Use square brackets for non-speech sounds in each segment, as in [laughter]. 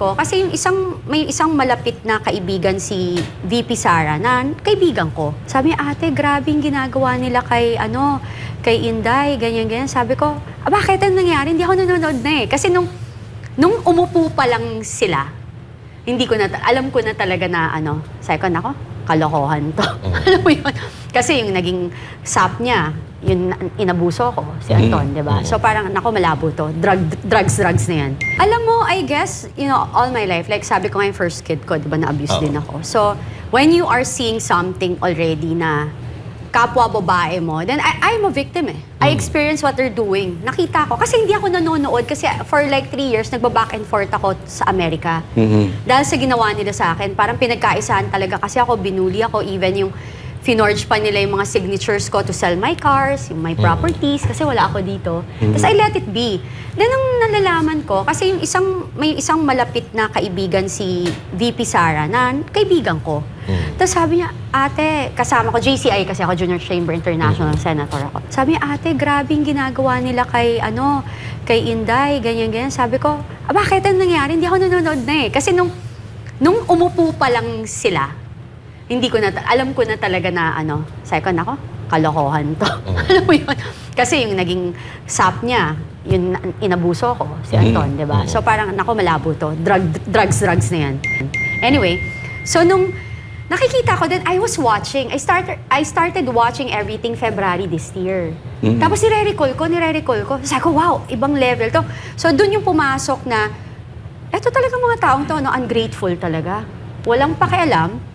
ko kasi yung isang may isang malapit na kaibigan si VP Sara na kaibigan ko. Sabi niya, "Ate, grabe yung ginagawa nila kay ano, kay Inday, ganyan ganyan." Sabi ko, ah, "Bakit ang nangyari? Hindi ako nanonood na eh." Kasi nung nung umupo pa lang sila, hindi ko na alam ko na talaga na ano, sabi ko nako, kalokohan to. [laughs] alam mo yun? Kasi yung naging sap niya, yun na- inabuso ko, si Anton, di ba? So parang, nako, malabo to. Drug, drugs, drugs na yan. Alam mo, I guess, you know, all my life, like sabi ko nga yung first kid ko, di ba, na-abuse din ako. So, when you are seeing something already na kapwa babae mo, then I, I'm a victim eh. I experience what they're doing. Nakita ko. Kasi hindi ako nanonood. Kasi for like three years, nagba-back and forth ako sa Amerika. Dahil sa ginawa nila sa akin, parang pinagkaisahan talaga. Kasi ako, binuli ako. Even yung finorge pa nila yung mga signatures ko to sell my cars, yung my properties, kasi wala ako dito. Tapos I let it be. Then ang nalalaman ko, kasi yung isang, may isang malapit na kaibigan si VP Sara na kaibigan ko. Tapos sabi niya, ate, kasama ko, JCI kasi ako, Junior Chamber International Senator ako. Sabi niya, ate, grabe yung ginagawa nila kay, ano, kay Inday, ganyan-ganyan. Sabi ko, ah, bakit ang nangyari? Hindi ako nanonood na eh. Kasi nung, nung umupo pa lang sila, hindi ko na, alam ko na talaga na ano, sabi ko, nako, kalokohan to. [laughs] alam mo yun? Kasi yung naging sap niya, yun na- inabuso ko, si Anton, di ba? So parang, nako, malabo to. Drug, drugs, drugs na yan. Anyway, so nung nakikita ko, then I was watching. I started, I started watching everything February this year. Tapos nire-recall ko, nire-recall ko. Sabi ko, wow, ibang level to. So dun yung pumasok na, eto talaga mga taong to, no, ungrateful talaga. Walang pakialam,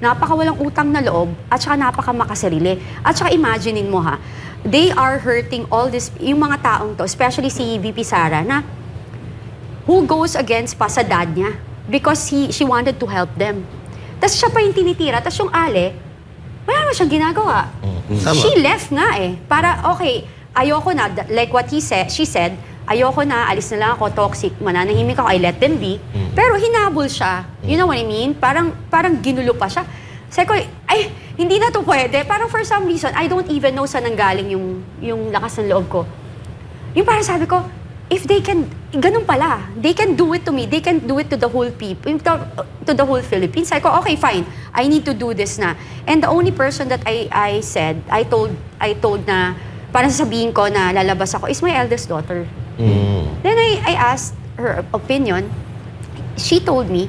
napakawalang utang na loob, at saka napaka makasarili. At saka imaginein mo ha, they are hurting all this, yung mga taong to, especially si VP Sara, na who goes against pa sa dad niya because he, she wanted to help them. Tapos siya pa yung tinitira, tapos yung ale, wala naman siyang ginagawa. Tama. She left nga eh. Para, okay, ayoko na, like what he said, she said, ayoko na, alis na lang ako, toxic, mananahimik ako, I let them be. Pero hinabol siya. You know what I mean? Parang, parang ginulo pa siya. Sabi ko, ay, hindi na to pwede. Parang for some reason, I don't even know saan nanggaling yung, yung lakas ng loob ko. Yung parang sabi ko, if they can, ganun pala, they can do it to me, they can do it to the whole people, to, to the whole Philippines. Sabi ko, okay, fine, I need to do this na. And the only person that I, I said, I told, I told na, parang sasabihin ko na lalabas ako, is my eldest daughter. Then I, I asked her opinion. She told me,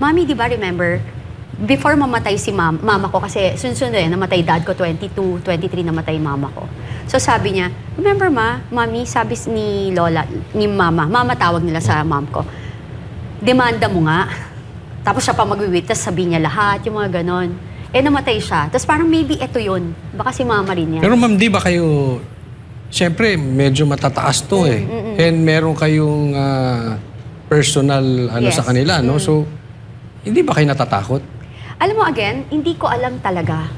Mami, di ba remember, before mamatay si mam mama ko, kasi sunod-sunod eh, namatay dad ko, 22, 23 namatay mama ko. So sabi niya, remember ma, mami, sabi ni Lola, ni mama, mama tawag nila sa mom ko, demanda mo nga. Tapos siya pa tapos sabihin niya lahat, yung mga ganon. Eh, namatay siya. Tapos parang maybe ito yun. Baka si mama rin yan. Pero ma'am, di ba kayo, siyempre, medyo matataas to eh. And meron kayong ah, personal ano Yes. sa kanila, no? So, hindi ba kayo natatakot? Alam mo again, hindi ko alam talaga.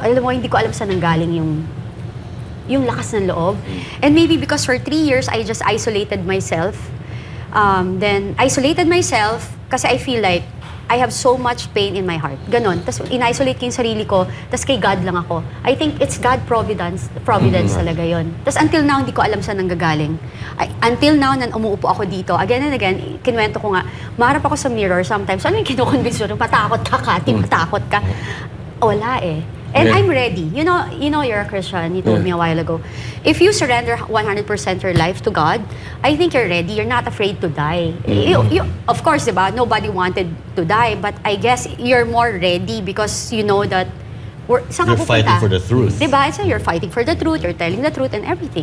Alam mo, hindi ko alam saan nanggaling yung yung lakas ng loob. And maybe because for three years, I just isolated myself. Um, then, isolated myself kasi I feel like I have so much pain in my heart. Ganon. Tapos, in-isolate ko yung sarili ko. Tapos, kay God lang ako. I think it's God providence. Providence talaga yon. Tapos, until now, hindi ko alam saan nanggagaling. I, until now, nan umuupo ako dito, again and again, kinwento ko nga, maharap ako sa mirror sometimes. Ano yung kinukonvince ko? Patakot ka, Kati, matakot ka. Wala eh. And Yeah. I'm ready. You know, you know you're a Christian. You told Yeah. me a while ago. If you surrender 100% your life to God, I think you're ready. You're not afraid to die. You, you, of course, diba, nobody wanted to die, but I guess you're more ready because you know that we're, saan ka You're fighting pupunta? for the truth. Diba? So you're fighting for the truth, you're telling the truth and everything.